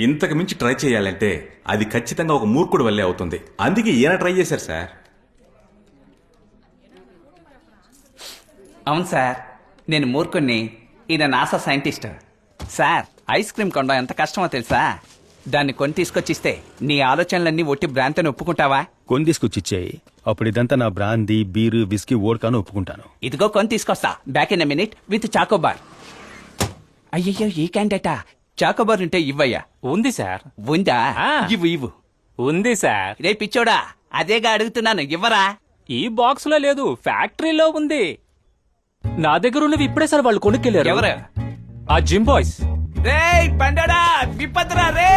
ఇంతకు మించి ట్రై చేయాలంటే అది ఖచ్చితంగా ఒక మూర్ఖుడు వల్లే అవుతుంది. అందుకే ఈయన ట్రై చేశారు సార్. అవును సార్. నేను మూర్ఖుణ్ణి. ఈయన NASA scientist. Sir ice cream కొనడం ఎంత కష్టమో తెలుసా? దాన్ని కొని తీసుకొచ్చిస్తే నీ ఆలోచనలన్నీ ఒట్టి భ్రాంతిని ఒప్పుకుంటావా? కొని తీసుకొచ్చిచ్చేయి అప్పుడు ఇదంతా నా బ్రాందీ బీరు విస్కీ ఓడ్కాను ఒప్పుకుంటాను. ఇదిగో కొని తీసుకొస్తా. Back in minute with chocobar అయ్యయ్యో ఈ క్యాండేటా చాకోబార్ ఉంటే ఇవ్వయ్యా. ఉంది సార్. ఉందా? ఆ. ఇవ్వు ఇవ్వు. ఉంది సార్. రే పిచ్చోడా అదేగా అడుగుతున్నాను ఇవ్వరా? ఈ బాక్స్లో లేదు ఫ్యాక్టరీలో ఉంది. నా దగ్గర ఉన్నవి ఇప్పుడే సార్ వాళ్ళు కొనుక్కెళ్ళారు. ఎవరు? ఆ జిమ్ బాయ్స్. రే పండడా విపత్రా రే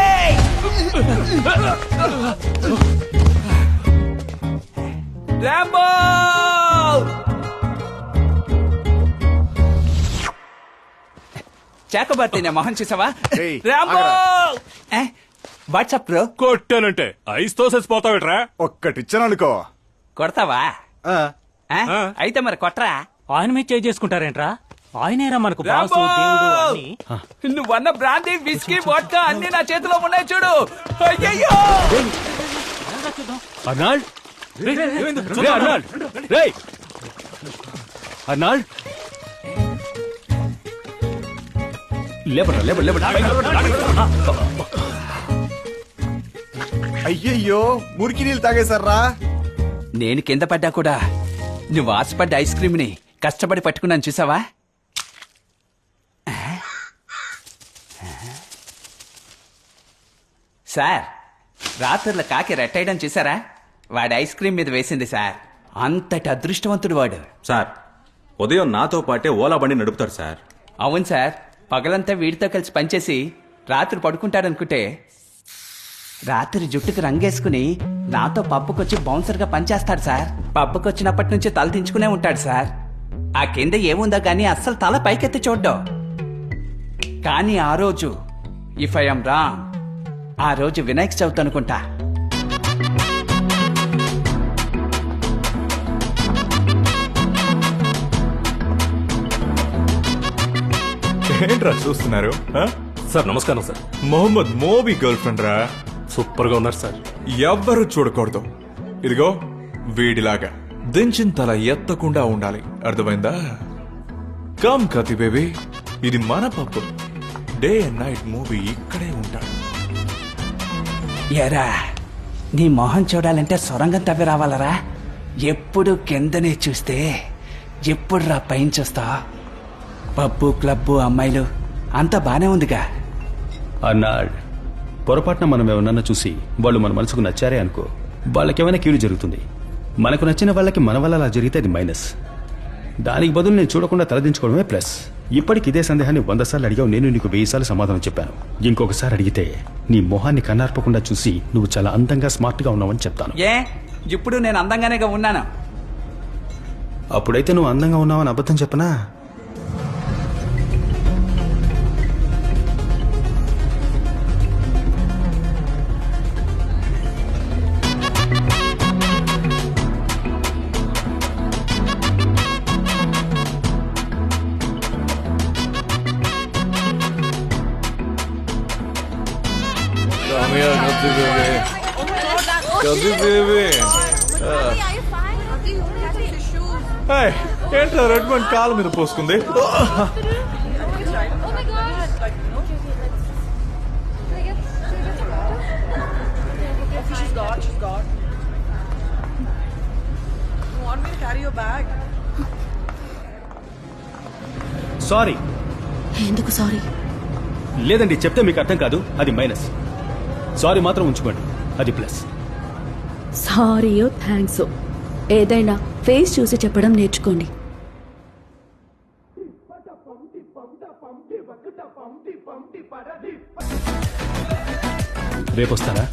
రాంబో! చాకోబార్ తినే మొహం చూసావా? ఏయ్, రాంబో! వాట్సాప్ బ్రో కొట్టానంటే ఐస్తో చచ్చిపోతావిట్రా ఒక్కటిచ్చాను అనుకో. కొడతావా? ఆ, ఆ? ఆ. అయితే మరి కొట్రా. ఆయన మీద చేయి చేసుకుంటారేంట్రా? ఆయనేరా మనకు బాసు దేవుడు అన్ని. నువ్వన్న బ్రాందీ విస్కీ వోడ్కా అన్ని నా చేతిలో ఉన్నాయి చూడు. అయ్యయ్యో! అర్నాల్డ్ రే, అర్నాల్డ్ అర్నాల్డ్ లేపరా లేపరా లేపరా అయ్యయ్యో మురికి నీళ్ళు తాగేశారా? నేను కింద పడ్డా కూడా. నువ్వు ఆశపడ్డ ఐస్ క్రీమ్ని కష్టపడి పట్టుకున్నాను చూసావా? సార్ రాత్రుల కాకి రెట్టేయడం చూసారా? వాడి ఐస్ క్రీమ్ మీద వేసింది సార్. అంతటి అదృష్టవంతుడు వాడు. సార్ ఉదయం నాతో పాటే ఓలా బండి నడుపుతాడు సార్. అవును సార్. పగలంతా వీడితో కలిసి పనిచేసి రాత్రి పడుకుంటాడనుకుంటే రాత్రి జుట్టుకు రంగేసుకుని నాతో పప్పుకొచ్చి బౌన్సర్గా పనిచేస్తాడు సార్. పప్పుకొచ్చినప్పటి నుంచి తల దించుకునే ఉంటాడు సార్. ఆ కింద ఏముందో కానీ అస్సలు తల పైకెత్తి చూడ్డం. కానీ ఆ రోజు ఇఫ్ ఐఎమ్ రాంగ్ ఆ రోజు వినాయక చవితి అనుకుంటా. ఏంట్రా చూస్తున్నారు? సార్ నమస్కారం సార్. మొహమ్మద్ మోబీ గర్ల్ ఫ్రెండ్ రా. సూపర్గా ఉన్నారు సార్. ఎవ్వరు చూడకూడదు. ఇదిగో వీడిలాగా. దించిన తల ఎత్తకుండా ఉండాలి. అర్థమైందా? కమ్ కతి బేబీ ఇది మన పప్పు. డే అండ్ నైట్ మూవీ ఇక్కడే ఉంటాడు. ఎరా నీ మొహం చూడాలంటే సొరంగం తవ్వి రావాలరా? ఎప్పుడు కిందనే చూస్తే ఎప్పుడు రా పైన చూస్తా పబ్బు క్లబ్బు అమ్మాయిలు అంతా బానే ఉందిగా. అర్నాల్డ్ పొరపాటున మనం ఎవరన్నా చూసి వాళ్ళు మన మనసుకు నచ్చారే అనుకో వాళ్ళకేమైనా కీడు జరుగుతుంది. మనకు నచ్చిన వాళ్ళకి మన వల్ల అలా జరిగితే అది మైనస్. దానికి బదులు నేను చూడకుండా తలదించుకోవడమే ప్లస్. ఇప్పటికి ఇదే సందేహాన్ని వంద సార్లు అడిగావు నేను నీకు వెయ్యి సార్లు సమాధానం చెప్పాను. ఇంకొకసారి అడిగితే నీ మొహాన్ని కన్నార్పకుండా చూసి నువ్వు చాలా అందంగా స్మార్ట్గా ఉన్నావని చెప్తాను. ఏ? ఇప్పుడు నేను అందంగానేగా ఉన్నాను? అప్పుడైతే నువ్వు అందంగా ఉన్నావని అబద్ధం చెప్పనా? కది బేబీ ఏంట్రా రెడ్ వన్ కాలు మీద పోసుకుంది? She's got, she's got. You want me to carry your bag? Sorry ఎందుకు సారీ లేదండి చెప్తే మీకు అర్థం కాదు అది మైనస్ సారీ మాత్రం ఉంచుకోండి. అది ప్లస్ సారీయో థ్యాంక్స్ ఏదైనా ఫేస్ చూసి చెప్పడం నేర్చుకోండి. రేపు వస్తారా?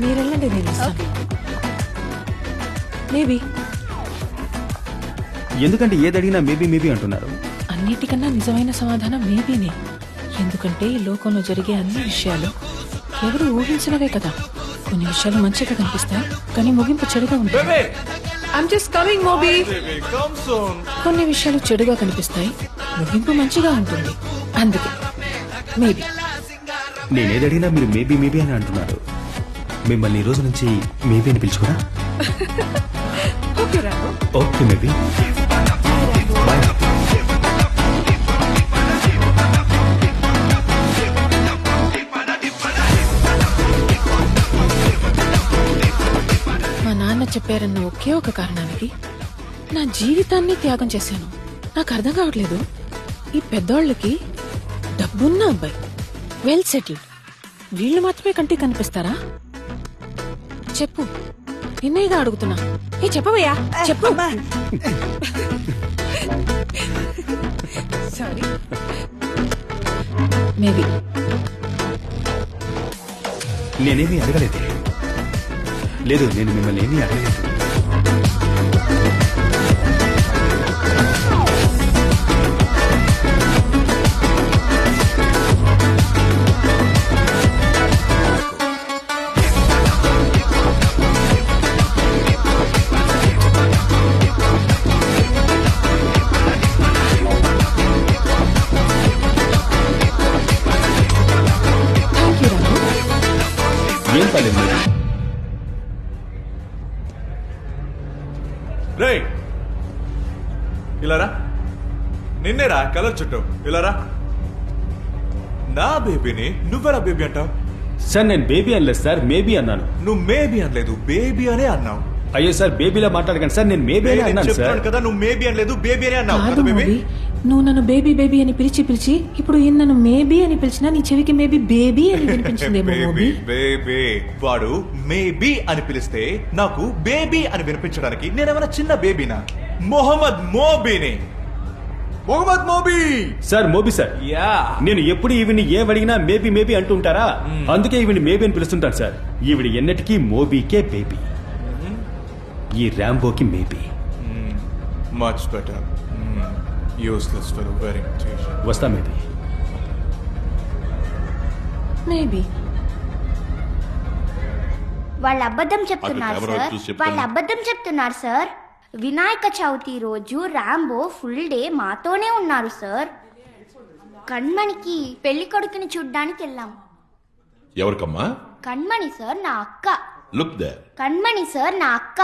మీరు వెళ్ళండి నేను మేబీ ఎందుకంటే ఏది అడిగినా మేబీ మేబీ అంటున్నారు. అన్నిటికన్నా నిజమైన సమాధానం మేబీనే ఎందుకంటే ఈ లోకంలో జరిగే అన్ని విషయాలు ఎవరు ఊహించినవే కదా. కొన్ని విషయాలు మంచిగా కనిపిస్తాయి కానీ ముగింపు చెడుగా ఉంటుంది. ఐమ్ జస్ట్ కమింగ్ మోబీ కొన్ని విషయాలు చెడుగా కనిపిస్తాయి ముగింపు మంచిగా ఉంటుంది. అందుకే మేబీ నేనేది అడిగినా మీరు మేబీ మేబీ అని అంటున్నారు. మిమ్మల్ని ఈ రోజు నుంచి మేబీ అని పిలుచుకోరా? ఓకే మేబీ చెప్పారన్న ఒకే ఒక కారణానికి నా జీవితాన్ని త్యాగం చేశాను. నాకు అర్థం కావట్లేదు. ఈ పెద్దోళ్ళకి డబ్బున్న అబ్బాయి. వెల్ సెటిల్డ్ వీళ్ళు మాత్రమే కంటికి కనిపిస్తారా? చెప్పు. నిన్నేగా అడుగుతున్నా. ఏ చెప్పవయ్యా? చెప్పు. సారీ మేబీ నేనేమీ అడగలేదు. లేదు నేను మిమ్మల్ని ఏమీ అడగలేదు. ఏం పర్లేదు రే ఇలారా? నిన్నేరా కలర్ చుట్టూ ఇలారా? నా బేబీని నువ్వెలా బేబీ అంటావు? సార్ నేను బేబీ అనలేదు సార్ మేబీ అన్నాను. నువ్వు మేబీ అనలేదు బేబీ అనే అన్నావు. అయ్యో సార్ బేబీలా మాట్లాడకండి సార్ నేను మేబీ అని నేను అన్నాను సార్. కదా నువ్వు మేబీ అనలేదు బేబీ అనే అన్నావు. నువ్వు నన్ను బేబీ బేబీ అని పిలిచి పిలిచి ఇప్పుడు ఈయన నన్ను మేబీ అని పిలిచినా నీ చెవికి మేబీ బేబీ అని వినిపించిందేమో బేబీ మోబీ బేబీ వాడు మేబీ అని పిలిస్తే నాకు బేబీ అని వినిపించడానికి నేనేమైనా చిన్న బేబీనా Mohammed మోబీని. Mohammad Mobi! Sir Mobi sir. Yeah. నేను ఎప్పుడు ఈవిని ఏం అడిగినా మేబీ మేబీ అంటుంటారా? అందుకే ఈవిని మేబీ అని పిలుస్తుంటాను సార్. ఈవిడ ఎన్నటికీ మోబీకే బేబీ ఈ ర్యాంబోకి maybe much better useless for very వస్తా మేబీ మేబీ వాళ్ళు అబద్ధం చెప్తున్నారు సార్ వాళ్ళు అబద్ధం చెప్తున్నారు సార్ వినాయక చవితి రోజు రాంబో ఫుల్ డే మాతోనే ఉన్నారు సార్ కణ్మణికి పెళ్ళి కొడుకుని చూడ్డానికి వెళ్ళాం. ఎవరికమ్మా? కణ్మణి సార్ నా అక్క. లుక్ దే కణ్మణి సార్ నా అక్క.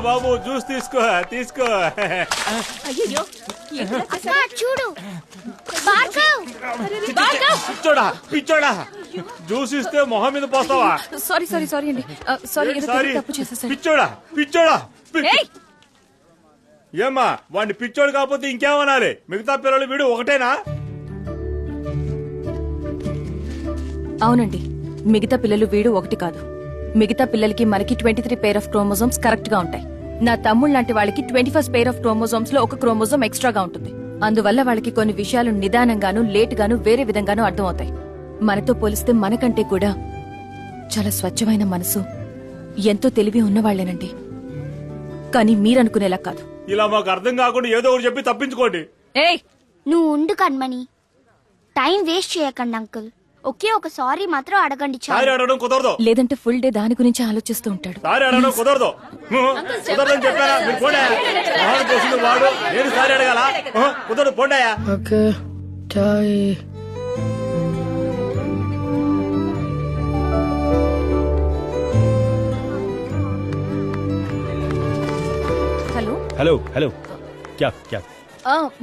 బాబు జ్యూస్ తీసుకో తీసుకో. చూడు. భార్గవ్. పిచ్చోడా పిచ్చోడా. జ్యూస్ ఇస్తే మొహం మీద పోస్తావా? సారీ సారీ సారీ అండి. Sorry sorry. తప్పు పిచ్చోడా పిచ్చోడా. ఏమ్మా వాడిని పిచ్చోడు కాకపోతే ఇంకేమనాలి? మిగతా పిల్లలు వీడు ఒకటేనా? అవునండి. మిగతా పిల్లలు వీడు ఒకటి కాదు. మిగతా పిల్లలకి మనకి twenty three pair of chromosomes కరెక్ట్గా ఉంటాయి. నా తమ్ముళ్ళ లాంటి వాళ్ళకి ట్వంటీ ఫస్ట్ పేర్ ఆఫ్ క్రోమోజోమ్స్లో ఒక క్రోమోజోమ్ ఎక్స్ట్రాగా ఉంటుంది. అందువల్ల వాళ్ళకి కొన్ని విషయాలు నిదానంగాను లేట్ గాను వేరే విధంగాను అర్థమవుతాయి. మనతో పోలిస్తే మనకంటే కూడా చాలా స్వచ్ఛమైన మనసు ఎంతో తెలివి ఉన్నవాళ్ళేనండి కానీ మీరనుకునేలా కాదు. ఇలా మాకు అర్థం కాకుండా ఏదో ఒకటి చెప్పి తప్పించుకోండి. ఏయ్ నువ్వు ఉండు కణ్మణి టైం వేస్ట్ చేయకండి అంకుల్. ఒకే ఒక సారీ మాత్రం అడగండి సారీ చాలు అడగడం కుదరదు. లేదంటే ఫుల్ డే దాని గురించి ఆలోచిస్తూ ఉంటాడు. సారీ అడగడం కుదరదు. హు, కుదరదని చెప్పారా? మీరు పోడా మొహాన్ని పోసింది వాడు. నేను సారీ అడగాల? హు, కుదరదు పోండాయా ఓకే చాయ్ హలో? హలో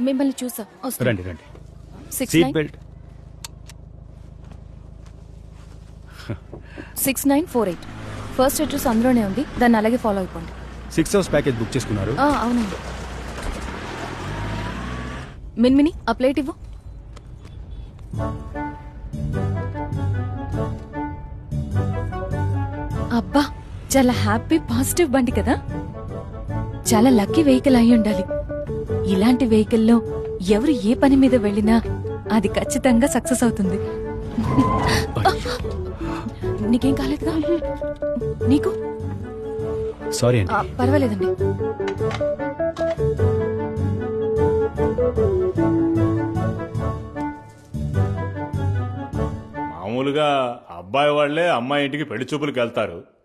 మిమ్మల్ని చూసా. రండి రండి. Six seat nine belt six nine four eight. First address అందులోనే ఉంది. దాన్ని అలాగే ఫాలో అయిపోండి. సిక్స్ అవర్స్ ప్యాకేజ్ బుక్ చేసుకున్నారు. ఆ, అవునండి. మిన్మిని ఆ ప్లేట్ ఇవ్వు. అబ్బా చాలా హ్యాపీ పాజిటివ్ బండి కదా. చాలా లక్కీ వెహికల్ అయి ఉండాలి. ఇలాంటి వెహికల్లో ఎవరు ఏ పని మీద వెళ్ళినా అది ఖచ్చితంగా సక్సెస్ అవుతుంది. నీకేం కాలేదుగా? నీకు? సారీ అండి. పర్వాలేదండి. మామూలుగా అబ్బాయి వాళ్ళే అమ్మాయి ఇంటికి పెళ్ళి చూపులకు వెళ్తారు.